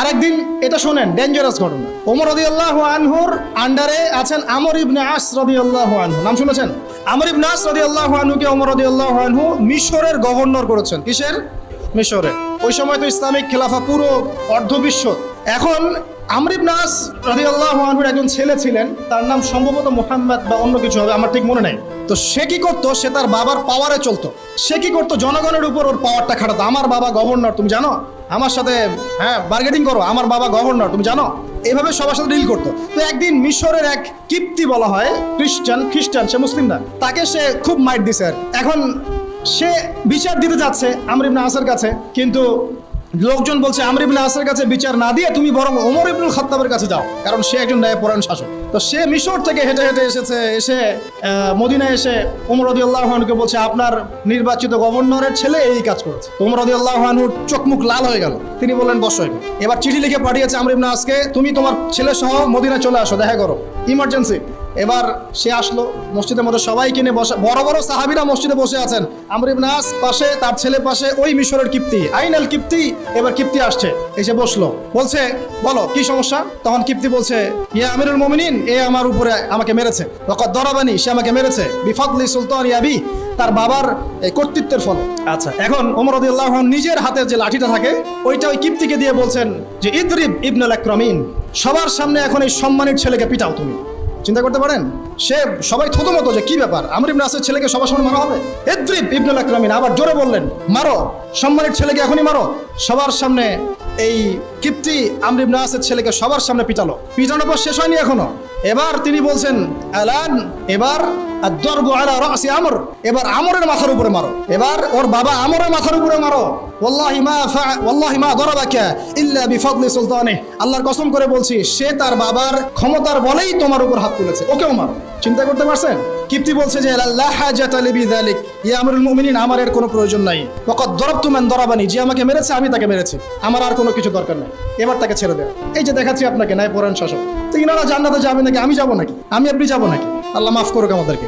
আরেকদিন এটা শোনেন ডেঞ্জারাস ঘটনা। ওমর আল্লাহ আনহুর আন্ডারে আছেন আমর ইবনে আস রদিয়াল্লাহু আনহু। নাম শুনেছেন? আমর ইবনে আস রদিয়াল্লাহু আনহুকে ওমর রদিয়াল্লাহু আনহু মিশরের গভর্নর করেছেন। কিসের? মিশরে ওই সময় তো ইসলামিক খেলাফা পুরো অর্ধবিশ্ব এখন আমর ইবনে আস রাদিয়াল্লাহু আনহুর একজন ছেলে ছিলেন। তার নাম সম্ভবত মোহাম্মদ বা অন্য কিছু হবে, আমার ঠিক মনে নেই। তো সে কি করতো? সে তার বাবার পাওয়ারে চলতো। সে কি করতো? জনগণের উপর ওর পাওয়ারটা খাটাতো। আমার বাবা গভর্নর তুমি জানো? আমার সাথে হ্যাঁ বার্গেটিং করো। আমার বাবা গভর্নর তুমি জানো? এভাবে সবার সাথে ডিল করতো। তো একদিন মিশরের এক কিপ্তি বলা হয় খ্রিস্টান খ্রিস্টান, সে মুসলিম না, তাকে সে খুব মাইট দিছে আর। এখন সে বিচার দিতে যাচ্ছে আমর ইবনে কাছে, কিন্তু লোকজন বলছে, আমর ইবনে আসের কাছে বিচার না দিয়ে তুমি বরং ওমর ইবনুল খাত্তাবের কাছে যাও, কারণ সে একজন ন্যায়পরায়ণ শাসক। তো সে মিশর থেকে হেঁটে হেঁটে এসেছে, এসে মদিনায় এসে ওমর রদিউল্লাহ আনহুকে বলছে, আপনার নির্বাচিত গভর্নরের ছেলে এই কাজ করেছে। ওমর রদিউল্লাহ আনহুর চোখ মুখ লাল হয়ে গেল। তিনি বললেন, বসো। এবার চিঠি লিখে পাঠিয়েছে আমর ইবনে আসকে, তুমি তোমার ছেলে সহ মদিনায় চলে আসো, দেখা করো। ইমার্জেন্সি। এবার সে আসলো মসজিদের মধ্যে সবাই কিনে বসে বড় বড় সাহাবিরা মসজিদে বসে আছেন। আমর আস পাশে তার ছেলে পাশে ওই মিশরের কিপ্তি আইনাল কিপ্তি এবার কিপ্তি আসছে। এসে বসল। বলছে বলো কি সমস্যা? তখন কিপ্তি বলছে ইয়া আমিরুল মোমিনিন এ আমার উপরে আমাকে মেরেছে। ওকত দরাবানি সে আমাকে মেরেছে। বিফাদলি সুলতান ইয়াবি তার বাবার এই কর্তৃত্বের ফলে। আচ্ছা। এখন ওমর রদিয়াল্লাহ নিজের হাতে যে লাঠিটা থাকে ওইটা ওই কিপ্তিকে দিয়ে বলছেন যে ইদরিব ইবনুল আকরামিন সবার সামনে এখন এই সম্মানের ছেলেকে পিটাও তুমি। চিন্তা করতে পারেন? সে সবাই থতমতো যে কি ব্যাপার? আমর ইবনে আসের ছেলেকে সবার সামনে মারা হবে? এদ্রিব ইবনুল আকরামিন আবার জোরে বললেন, মারো সম্মানের ছেলেকে এখনই মারো। সবার সামনে এই কিপ্তি আমর ইবনে আসের ছেলেকে সবার সামনে পিটালো। পিটানোর পর শেষ হয়নি এখনও। এবার তিনি বলছেন, আলান, এবার দর্ব আমর। এবার আমরের মাথার উপরে মারো। এবার ওর বাবা আমরের মাথার উপরে মারো। আল্লাহর কসম করে বলছি, সে তার বাবার ক্ষমতার বলেই তোমার উপর হাত তুলেছে। ওকেও মারো। চিন্তা করতে পারছেন? কিপ্তি বলছে যে আমার এর কোনো প্রয়োজন নাই। ওয়াকাদ দরাবতু মান দরাবানি। যে আমাকে মেরেছে, আমি তাকে মেরেছি। আমার আর কোনো কিছু দরকার নাই। এবার তাকে ছেড়ে দেয় এই যে দেখাচ্ছি আপনাকে নাই পরাণ শাসক। তো ইনারা জান্নাতে যাবে নাকি? আমি যাব নাকি? আমি আপনি যাব নাকি? আল্লাহ মাফ করুক আমাদেরকে।